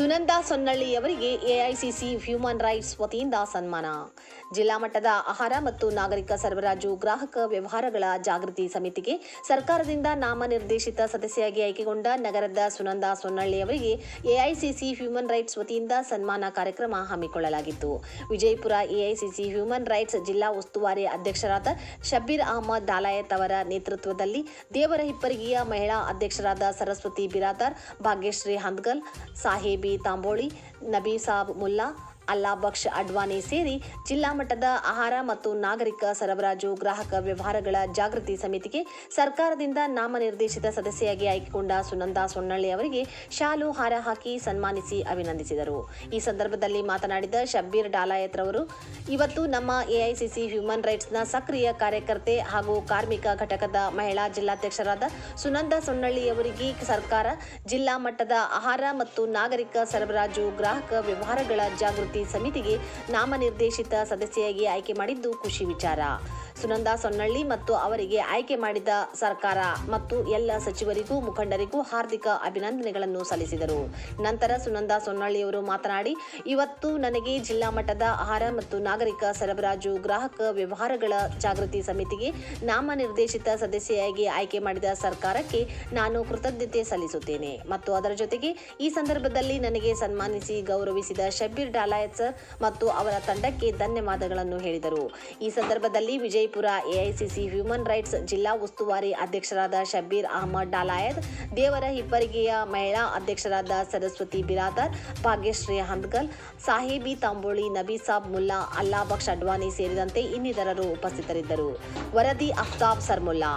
ಸುನಂದಾ ಸೊನ್ನಳ್ಳಿಯವರಿಗೆ AICC human rights ವತಿಯಿಂದ ಸನ್ಮಾನ. ಜಿಲ್ಲಾ ಮಟ್ಟದ ಆಹಾರ ಮತ್ತು ನಾಗರಿಕ ಸರಬರಾಜು, ಗ್ರಾಹಕ ವ್ಯವಹಾರಗಳ ಜಾಗೃತಿ ಸಮಿತಿಗೆ ಸರ್ಕಾರದಿಂದ ನಾಮನಿರ್ದೇಶಿತ ಸದಸ್ಯೆಯಾಗಿ ಆಯ್ಕೆಗೊಂಡ ನಗರದ ಸುನಂದಾ ಸೊನ್ನಳ್ಳಿಯವರಿಗೆ ಎಐಸಿಸಿ ಹ್ಯೂಮನ್ ರೈಟ್ಸ್ ವತಿಯಿಂದ ಸನ್ಮಾನ ಕಾರ್ಯಕ್ರಮ ಹಮ್ಮಿಕೊಳ್ಳಲಾಗಿತ್ತು. ವಿಜಯಪುರ ಎಐಸಿಸಿ ಹ್ಯೂಮನ್ ರೈಟ್ಸ್ ಜಿಲ್ಲಾ ಉಸ್ತುವಾರಿ ಅಧ್ಯಕ್ಷರಾದ ಶಬೀರ್ ಅಹಮದ್ ದಾಲಾಯತ್ ಅವರ ನೇತೃತ್ವದಲ್ಲಿ ದೇವರ ಹಿಪ್ಪರಿಗೆಯ ಮಹಿಳಾ ಅಧ್ಯಕ್ಷರಾದ ಸರಸ್ವತಿ ಬಿರಾದಾರ್, ಭಾಗ್ಯಶ್ರೀ ಹಂದ್ಗಲ್, ಸಾಹೇಬಿ ತಾಂಬೋಳಿ ನಬೀಸಾಬ್ ಮುಲ್ಲಾ ಅಲ್ಲಾ ಬಕ್ಷ್ ಅಡ್ವಾಣಿ ಸೇರಿ ಜಿಲ್ಲಾ ಮಟ್ಟದ ಆಹಾರ ಮತ್ತು ನಾಗರಿಕ ಸರಬರಾಜು, ಗ್ರಾಹಕ ವ್ಯವಹಾರಗಳ ಜಾಗೃತಿ ಸಮಿತಿಗೆ ಸರ್ಕಾರದಿಂದ ನಾಮನಿರ್ದೇಶಿತ ಸದಸ್ಯೆಯಾಗಿ ಆಯ್ಕೆಗೊಂಡ ಸುನಂದಾ ಸೊನ್ನಳ್ಳಿ ಅವರಿಗೆ ಶಾಲು, ಹಾರ ಹಾಕಿ ಸನ್ಮಾನಿಸಿ ಅಭಿನಂದಿಸಿದರು. ಈ ಸಂದರ್ಭದಲ್ಲಿ ಮಾತನಾಡಿದ ಶಬ್ಬೀರ್ ಡಾಲಾಯತ್ ರವರು, ಇವತ್ತು ನಮ್ಮ ಎಐಸಿಸಿ ಹ್ಯೂಮನ್ ರೈಟ್ಸ್ನ ಸಕ್ರಿಯ ಕಾರ್ಯಕರ್ತೆ ಹಾಗೂ ಕಾರ್ಮಿಕ ಘಟಕದ ಮಹಿಳಾ ಜಿಲ್ಲಾಧ್ಯಕ್ಷರಾದ ಸುನಂದಾ ಸೊನ್ನಳ್ಳಿಯವರಿಗೆ ಸರ್ಕಾರ ಜಿಲ್ಲಾ ಮಟ್ಟದ ಆಹಾರ ಮತ್ತು ನಾಗರಿಕ ಸರಬರಾಜು, ಗ್ರಾಹಕ ವ್ಯವಹಾರಗಳ ಜಾಗೃತಿ ಸಮಿತಿಗೆ ನಾಮನಿರ್ದೇಶಿತ ಸದಸ್ಯೆಯಾಗಿ ಆಯ್ಕೆ ಮಾಡಿದ್ದು ಖುಷಿ ವಿಚಾರ. ಸುನಂದಾ ಸೊನ್ನಳ್ಳಿ ಮತ್ತು ಅವರಿಗೆ ಆಯ್ಕೆ ಮಾಡಿದ ಸರ್ಕಾರ ಮತ್ತು ಎಲ್ಲ ಸಚಿವರಿಗೂ, ಮುಖಂಡರಿಗೂ ಹಾರ್ದಿಕ ಅಭಿನಂದನೆಗಳನ್ನು ಸಲ್ಲಿಸಿದರು. ನಂತರ ಸುನಂದಾ ಸೊನ್ನಳ್ಳಿಯವರು ಮಾತನಾಡಿ, ಇವತ್ತು ನನಗೆ ಜಿಲ್ಲಾ ಮಟ್ಟದ ಆಹಾರ ಮತ್ತು ನಾಗರಿಕ ಸರಬರಾಜು, ಗ್ರಾಹಕ ವ್ಯವಹಾರಗಳ ಜಾಗೃತಿ ಸಮಿತಿಗೆ ನಾಮನಿರ್ದೇಶಿತ ಸದಸ್ಯೆಯಾಗಿ ಆಯ್ಕೆ ಮಾಡಿದ ಸರ್ಕಾರಕ್ಕೆ ನಾನು ಕೃತಜ್ಞತೆ ಸಲ್ಲಿಸುತ್ತೇನೆ. ಮತ್ತು ಅದರ ಜೊತೆಗೆ, ಈ ಸಂದರ್ಭದಲ್ಲಿ ನನಗೆ ಸನ್ಮಾನಿಸಿ ಗೌರವಿಸಿದ ಶಬ್ಬೀರ್ ಡಾಲಾಯತ್ ಸರ್ ಮತ್ತು ಅವರ ತಂಡಕ್ಕೆ ಧನ್ಯವಾದಗಳನ್ನು ಹೇಳಿದರು. ಈ ಸಂದರ್ಭದಲ್ಲಿ ವಿಜಯಪುರ ಎಐಸಿಸಿ ಹ್ಯೂಮನ್ ರೈಟ್ಸ್ ಜಿಲ್ಲಾ ಉಸ್ತುವಾರಿ ಅಧ್ಯಕ್ಷರಾದ ಶಬೀರ್ ಅಹಮದ್ ಡಾಲಾಯತ್ ದೇವರ ಹಿಪ್ಪರಿಗೆಯ ಮಹಿಳಾ ಅಧ್ಯಕ್ಷರಾದ ಸರಸ್ವತಿ ಬಿರಾದರ್, ಭಾಗ್ಯಶ್ರೀ ಹಂದ್ಗಲ್ ಸಾಹೇಬಿ ತಾಂಬೋಳಿ ನಬೀಸಾಬ್ ಮುಲ್ಲಾ ಅಲ್ಲಾ ಬಕ್ಷ್ ಅಡ್ವಾನಿ ಸೇರಿದಂತೆ ಇನ್ನಿತರರು ಉಪಸ್ಥಿತರಿದ್ದರು. ವರದಿ ಅಫ್ತಾಬ್ ಸರ್ಮುಲ್ಲಾ.